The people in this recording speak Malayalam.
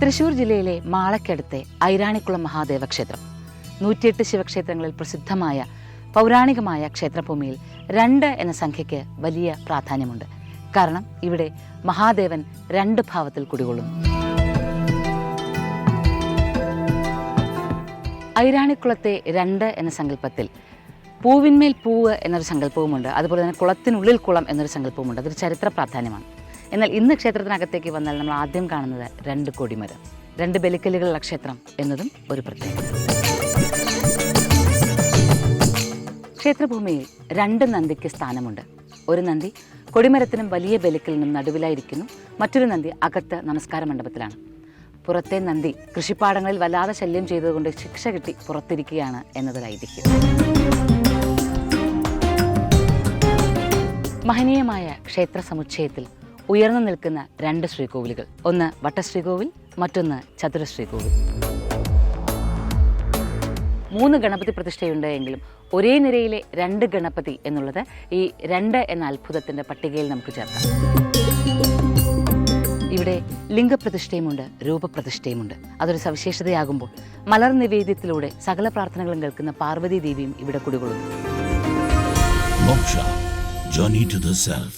തൃശൂർ ജില്ലയിലെ മാളക്കടുത്തെ ഐരാണിക്കുളം മഹാദേവ ക്ഷേത്രം നൂറ്റിയെട്ട് ശിവക്ഷേത്രങ്ങളിൽ പ്രസിദ്ധമായ പൗരാണികമായ ക്ഷേത്രഭൂമിയിൽ രണ്ട് എന്ന സംഖ്യയ്ക്ക് വലിയ പ്രാധാന്യമുണ്ട്. കാരണം ഇവിടെ മഹാദേവൻ രണ്ട് ഭാവത്തിൽ കുടികൊള്ളുന്നു. ഐരാണിക്കുളത്തെ രണ്ട് എന്ന സങ്കല്പത്തിൽ പൂവിന്മേൽ പൂവ് എന്നൊരു സങ്കല്പവുമുണ്ട്. അതുപോലെ തന്നെ കുളത്തിനുള്ളിൽ കുളം എന്നൊരു സങ്കല്പവുമുണ്ട്. അതൊരു ചരിത്ര പ്രാധാന്യമാണ്. എന്നാൽ ഇന്ന് ക്ഷേത്രത്തിനകത്തേക്ക് വന്നാൽ നമ്മൾ ആദ്യം കാണുന്നത് രണ്ട് കൊടിമരം രണ്ട് ബലിക്കലുകളുള്ള ക്ഷേത്രം എന്നതും ഒരു പ്രത്യേകത. ക്ഷേത്രഭൂമിയിൽ രണ്ട് നന്ദിക്ക് സ്ഥാനമുണ്ട്. ഒരു നന്ദി കൊടിമരത്തിനും വലിയ ബലിക്കലിനും നടുവിലായിരിക്കുന്നു. മറ്റൊരു നന്ദി അകത്ത് നമസ്കാര മണ്ഡപത്തിലാണ്. പുറത്തെ നന്ദി കൃഷിപ്പാടങ്ങളിൽ വല്ലാതെ ശല്യം ചെയ്തതുകൊണ്ട് ശിക്ഷ കിട്ടി പുറത്തിരിക്കുകയാണ് ഐതിഹ്യം മഹനീയമായ ക്ഷേത്ര സമുച്ചയത്തിൽ ഉയർന്നു നിൽക്കുന്ന രണ്ട് ശ്രീകോവിലുകൾ. ഒന്ന് വട്ടശ്രീകോവിൽ മറ്റൊന്ന് ചതുരശ്രീകോവിൽ. മൂന്ന് ഗണപതി പ്രതിഷ്ഠയുണ്ട് എങ്കിലും ഒരേ നിരയിലെ രണ്ട് ഗണപതി എന്നുള്ളത് ഈ രണ്ട് എന്ന അത്ഭുതത്തിന്റെ പട്ടികയിൽ നമുക്ക് ചേർക്കാം. ഇവിടെ ലിംഗപ്രതിഷ്ഠയുമുണ്ട് രൂപപ്രതിഷ്ഠയുമുണ്ട്. അതൊരു സവിശേഷതയാകുമ്പോൾ മലർ നിവേദ്യത്തിലൂടെ സകല പ്രാർത്ഥനകളും കേൾക്കുന്ന പാർവതി ദേവിയും ഇവിടെ കുടികൊള്ളുന്നു. Journey to the Self.